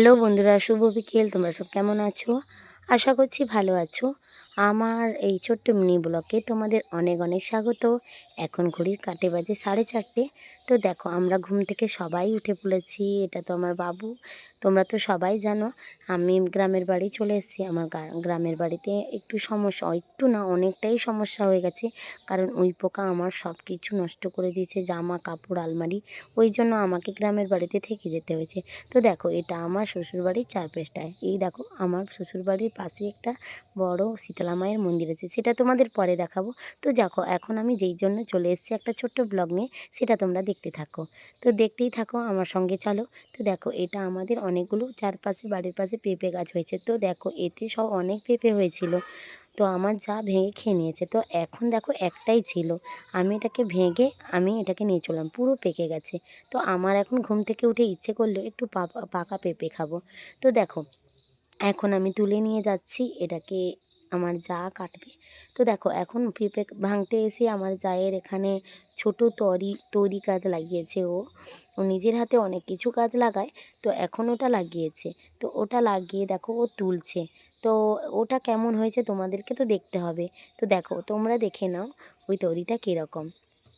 Hello বন্ধুরা, শুভ বিকেল। তোমরা সব কেমন আছো? আশা করছি ভালো আছো। আমার এই ছোট্ট মিনি ব্লকে তোমাদের অনেক অনেক স্বাগত। এখন ঘড়ির কাটে বাজে সাড়ে চারটে। তো দেখো, আমরা ঘুম থেকে সবাই উঠে পড়েছি, এটা তো আমার বাবু। তোমরা তো সবাই জানো, আমি গ্রামের বাড়ি চলে এসেছি। আমার গ্রামের বাড়িতে একটু সমস্যা, একটু না, অনেকটাই সমস্যা হয়ে গেছে। কারণ ওই পোকা আমার সব কিছু নষ্ট করে দিয়েছে, জামা, কাপড়, আলমারি। ওই জন্য আমাকে গ্রামের বাড়িতে থেকে যেতে হয়েছে। তো দেখো, এটা আমার শ্বশুরবাড়ির চারপেশটায়। এই দেখো, আমার শ্বশুরবাড়ির পাশে একটা বড় শীতলা মায়ের মন্দির আছে, সেটা তোমাদের পরে দেখাবো। তো দেখো, এখন আমি যেই জন্য চলে এসেছি একটা ছোট্ট ব্লগ নিয়ে, সেটা তোমরা দেখতে থাকো। তো দেখতেই থাকো আমার সঙ্গে, চলো। তো দেখো, এটা আমাদের অনেকগুলো চারপাশে, বাড়ির পাশে পেঁপে গাছ হয়েছে। তো দেখো, এতে সব অনেক পেঁপে হয়েছিল। তো আমার যা ভেঙে খেয়ে নিয়েছে। তো এখন দেখো, একটাই ছিল। আমি এটাকে ভেঙে, আমি এটাকে নিয়ে চললাম। পুরো পেকে গেছে। তো আমার এখন ঘুম থেকে উঠে ইচ্ছে করল, একটু পাকা পেঁপে খাব। তো দেখো, এখন আমি তুলে নিয়ে যাচ্ছি এটাকে আমার যা কাটবে। তো দেখো, এখন পেঁপে ভাঙতে এসে আমার জায়ের এখানে ছোট তরি, তৈরি কাজ লাগিয়েছে ও। ও নিজের হাতে অনেক কিছু কাজ লাগায়, তো এখন ওটা লাগিয়েছে। তো ওটা লাগিয়ে দেখো, ও তুলছে। তো ওটা কেমন হয়েছে তোমাদেরকে তো দেখতে হবে। তো দেখো, তোমরা দেখে নাও, ওই তরিটা কীরকম।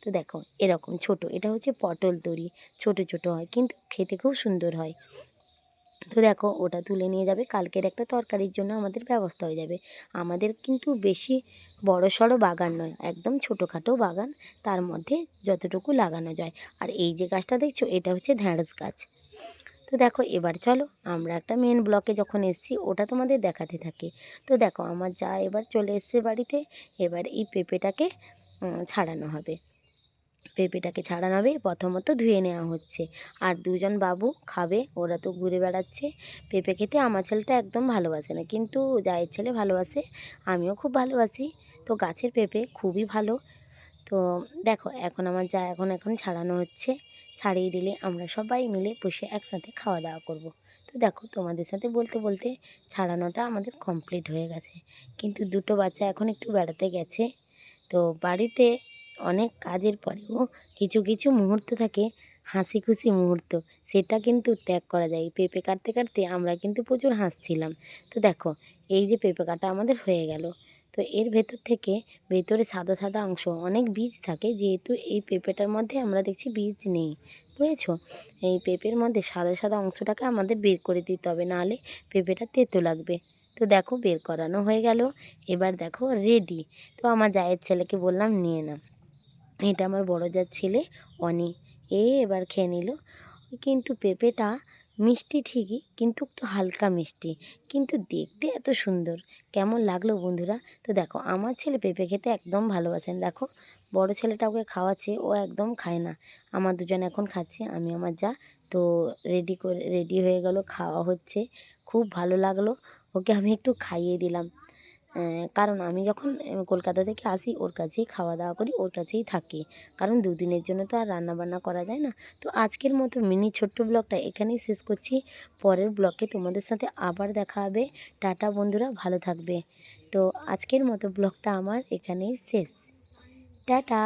তো দেখো, এরকম ছোট, এটা হচ্ছে পটল তরি। ছোট ছোট হয়, কিন্তু খেতে খুব সুন্দর হয়। তো দেখো ওটা তুলে নিয়ে যাবে। কালকের একটা তরকারির জন্য আমাদের ব্যবস্থা হয়ে যাবে। আমাদের কিন্তু বেশি বড় সড়ো বাগান নয়, একদম ছোটোখাটো বাগান। তার মধ্যে যতটুকু লাগানো যায়। আর এই যে গাছটা দেখছ, এটা হচ্ছে ঢ্যাঁড়স গাছ। তো দেখো, এবার চলো, আমরা একটা মেন ব্লকে যখন এসছি, ওটা তোমাদের দেখাতে থাকি। তো দেখো, আমার যা এবার চলে এসছে বাড়িতে, এবার এই পেঁপেটাকে ছাড়ানো হবে। পেঁপেটাকে ছাড়ানো হবে প্রথমত ধুয়ে নেওয়া হচ্ছে। আর দুজন বাবু খাবে, ওরা তো ঘুরে বেড়াচ্ছে। পেঁপে খেতে আমার ছেলেটা একদম ভালোবাসে না, কিন্তু জায়ের ছেলে ভালোবাসে, আমিও খুব ভালোবাসি। তো গাছের পেঁপে খুবই ভালো। তো দেখো, এখন আমার যা, এখন এখন ছাড়ানো হচ্ছে। ছাড়িয়ে দিলে আমরা সবাই মিলে বসে একসাথে খাওয়া দাওয়া করব। তো দেখো, তোমাদের সাথে বলতে বলতে ছাড়ানোটা আমাদের কমপ্লিট হয়ে গেছে। কিন্তু দুটো বাচ্চা এখন একটু বেড়াতে গেছে। তো বাড়িতে অনেক কাজের পরেও কিছু কিছু মুহূর্ত থাকে হাসি খুশি মুহূর্ত। সেটা কিন্তু ত্যাগ করা যায়। পেঁপে কাটতে কাটতে আমরা কিন্তু প্রচুর হাসছিলাম। তো দেখো, এই যে পেঁপে কাটা আমাদের হয়ে গেল। তো এর ভেতর থেকে ভেতরে সাদা সাদা অংশ, অনেক বীজ থাকে, যেহেতু এই পেঁপেটার মধ্যে আমরা দেখছি বীজ নেই। বুঝেছ? এই পেঁপের মধ্যে সাদা সাদা অংশটাকে আমাদের বের করে দিতে হবে, নাহলে পেঁপেটা তেতো লাগবে। তো দেখো, বের করানো হয়ে গেল। এবার দেখো রেডি তো আমার জায়ের ছেলেকে বললাম, নিয়ে নাও। এটা আমার বড় যার ছেলে, অনি। এ এবার খেয়ে নিল। কিন্তু পেঁপেটা মিষ্টি ঠিকই, কিন্তু একটু হালকা মিষ্টি। কিন্তু দেখতে এত সুন্দর। কেমন লাগল বন্ধুরা? তো দেখো, আমার ছেলে পেঁপে খেতে একদম ভালোবাসেন। দেখো, বড় ছেলেটা ওকে খাওয়াচ্ছে, ও একদম খায় না। আমার দুজন এখন খাচ্ছি, আমি আমার যা। তো রেডি করে, রেডি হয়ে গেল, খাওয়া হচ্ছে। খুব ভালো লাগল। ওকে আমি একটু খাইয়ে দিলাম। কারণ আমি যখন কলকাতা থেকে আসি, ওর কাছেই খাওয়া দাওয়া করি, ওর কাছেই থাকি। কারণ দুদিনের জন্য তো আর রান্নাবান্না করা যায় না। তো আজকের মতো মিনি ছোট্ট ব্লগটা এখানেই শেষ করছি। পরের ব্লগে তোমাদের সাথে আবার দেখা হবে। টাটা বন্ধুরা, ভালো থাকবে। তো আজকের মতো ব্লগটা আমার এখানেই শেষ। টাটা!